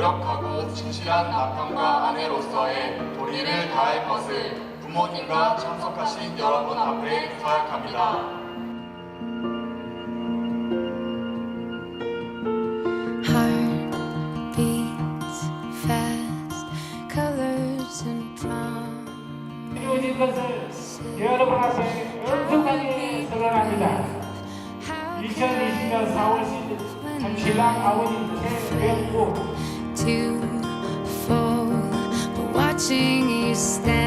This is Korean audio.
노력하고 진실한 남편과 아내로서의 도리를 다할 것을 부모님과 참석하신 여러분 앞에 사약합니다. Heart beats fast, colors and prom. 이루어진 것을 여러분 앞에 엄숙하게 선언합니다. 2020년 4월 10일 신랑 아버님 최명구 You stand.